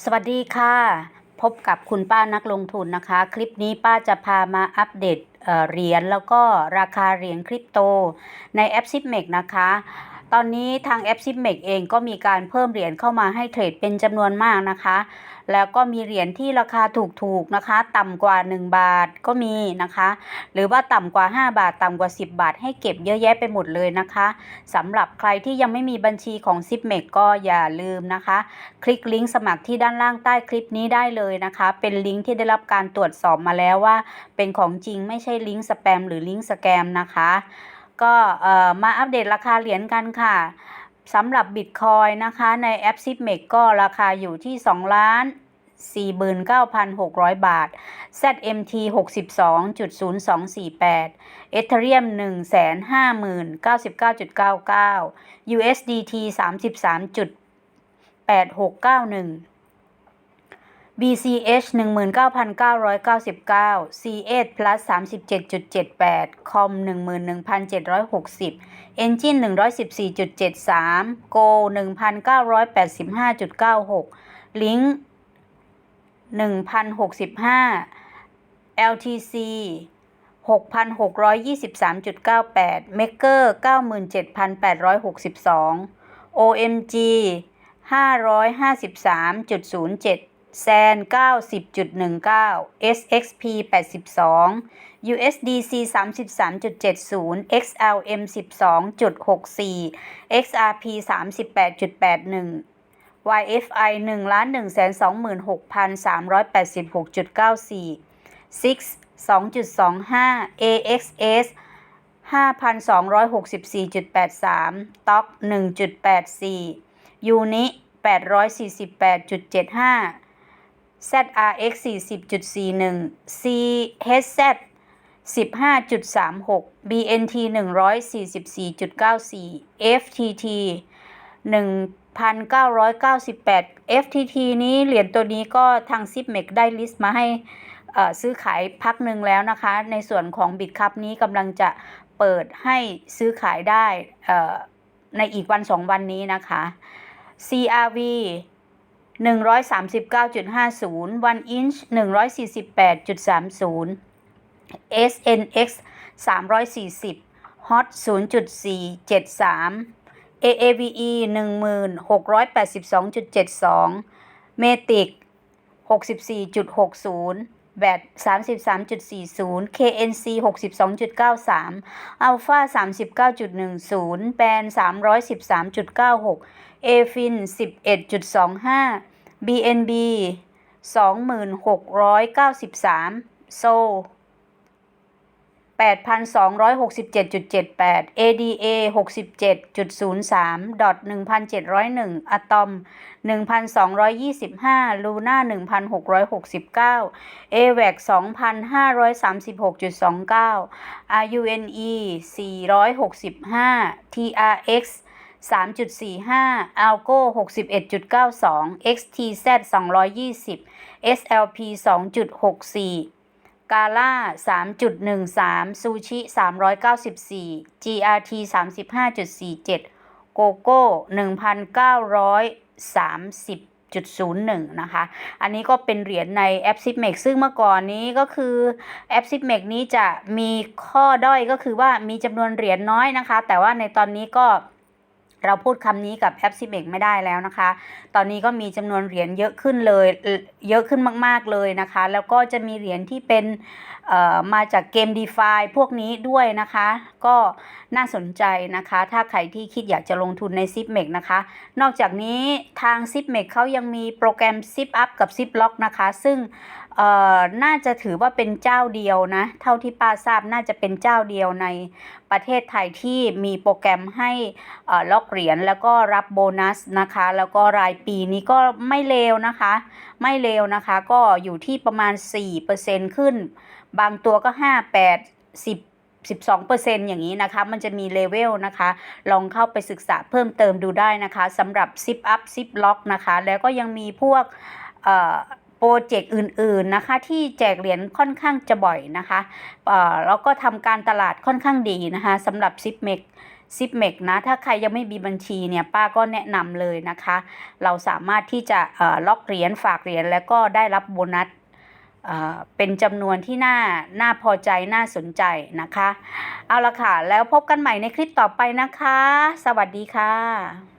สวัสดีค่ะ พบกับคุณป้านักลงทุนนะคะ คลิปนี้ป้าจะพามาอัปเดตเหรียญแล้วก็ราคาเหรียญคริปโตในแอปซิปเมกนะคะ ตอนนี้ทางแอป s i p m e x เองก็มีการเพิ่มเหรียญเข้ามาให้เทรดเป็นจำนวนมากนะคะ แล้วก็มีเหรียญที่ราคาถูกๆนะคะ ต่ำกว่า 1 บาทก็มีนะคะ หรือว่าต่ำกว่า 5 บาทต่ำกว่า 10 บาท ให้เก็บเยอะแยะไปหมดเลยนะคะสำหรับใครที่ยังไม่มีบัญชีของ s i p m e x ก็อย่าลืมนะคะ คลิกลิงก์สมัครที่ด้านล่างใต้คลิปนี้ได้เลยนะคะ เป็นลิงก์ที่ได้รับการตรวจสอบมาแล้วว่า เป็นของจริงไม่ใช่ลิงก์สแปมหรือลิงก์สแกมนะคะ ก็มาอัปเดตราคาเหรียญกันค่ะสำหรับบิตคอยนะคะในแอป s i p m e x ก็ราคาอยู่ที่2ล้าน49,600 บาท ZMT 62.0248 Ethereum 150,099.99 USDT 33.8691 BCH 19,999 C8 plus 37.78 Com 11,760 Engine 114.73 Go 1,985.96 Link 1,065 LTC 6,623.98 Maker 97,862 OMG 553.07 SAN 90.19 SXP 82 USDC 33.70 XLM 12.64 XRP 38.81 YFI 1 126,386.94 SIX 2.25 AXS 5,264.83 TOC 1.84 UNI 848.75 ZRX 40.41 CHZ 15.36 BNT 144.94 FTT 1,998 FTT นี้เหรียญตัวนี้ก็ทาง s i p m e x ได้ลิสต์มาให้ซื้อขายพักหนึ่งแล้วนะคะ ในส่วนของ Bitcup นี้กำลังจะเปิดให้ซื้อขายได้ในอีกวัน2วันนี้นะคะ CRV 139.50 1 inch 148.30 SNX 340 Hot 0.473 AAVE 1682.72 Matic 64.60 BAT 33.40 KNC 62.93 Alpha 39.10 Band 313.96 AFIN 11.25 BNB 2693 SOL 8,267.78 ADA 67.03 DOT 1,701 Atom 1,225 Luna 1,669 AVAC 2,536.29 RUNE 465 TRX 3.45 Algo 61.92 XTZ 220 SLP 2.64 กาล่า 3.13 ซูชิ 394 GRT 35.47 โกโก้ 1,930.01 นะคะ อันนี้ก็เป็นเหรียญในแอป s i p m e x ซึ่งเมื่อก่อนนี้ก็คือแอป s i p m e x นี้จะมีข้อด้อยก็คือว่ามีจำนวนเหรียญน้อยนะคะ แต่ว่าในตอนนี้ก็ เราพูดคำนี้กับแอป s i p m e x ไม่ได้แล้วนะคะ ตอนนี้ก็มีจำนวนเหรียญเยอะขึ้นเลย เยอะขึ้นมาก ๆเลยนะคะ แล้วก็จะมีเหรียญที่เป็นมาจากเกม d e f i พวกนี้ด้วยนะคะ ก็น่าสนใจนะคะ ถ้าใครที่คิดอยากจะลงทุนใน s i p m e x นะคะ นอกจากนี้ทาง s i p m e x เขายังมีโปรแกรม Zip Up กับ Zip Lock นะคะ ซึ่งเอ่อน่าจะถือว่าเป็นเจ้าเดียวนะ เท่าที่ป้าทราบน่าจะเป็นเจ้าเดียวในประเทศไทยที่มีโปรแกรมให้เอ่อล็อกเหรียญแล้วก็รับโบนัสนะคะ แล้วก็รายปีนี้ก็ไม่เลวนะคะ ไม่เลวนะคะ ก็อยู่ที่ประมาณ 4%ขึ้น บางตัวก็ 5 8 10 12%อย่างนี้นะคะ มันจะมีเลเวลนะคะ ลองเข้าไปศึกษาเพิ่มเติมดูได้นะคะสำหรับ Zip Up Zip Lock นะคะ แล้วก็ยังมีพวกเอ่อ โปรเจกต์อื่นๆนะคะ ที่แจกเหรียญค่อนข้างจะบ่อยนะคะเอ่อแล้วก็ทำการตลาดค่อนข้างดีนะคะสำหรับ Zip m e x ซิปเมกนะถ้าใครยังไม่มีบัญชีเนี่ยป้าก็แนะนำเลยนะคะ เราสามารถที่จะเอ่อล็อกเหรียญฝากเหรียญแล้วก็ได้รับโบนัสเอ่อเป็นจำนวนที่น่าน่าพอใจน่าสนใจนะคะ เอาละค่ะ แล้วพบกันใหม่ในคลิปต่อไปนะคะ สวัสดีค่ะ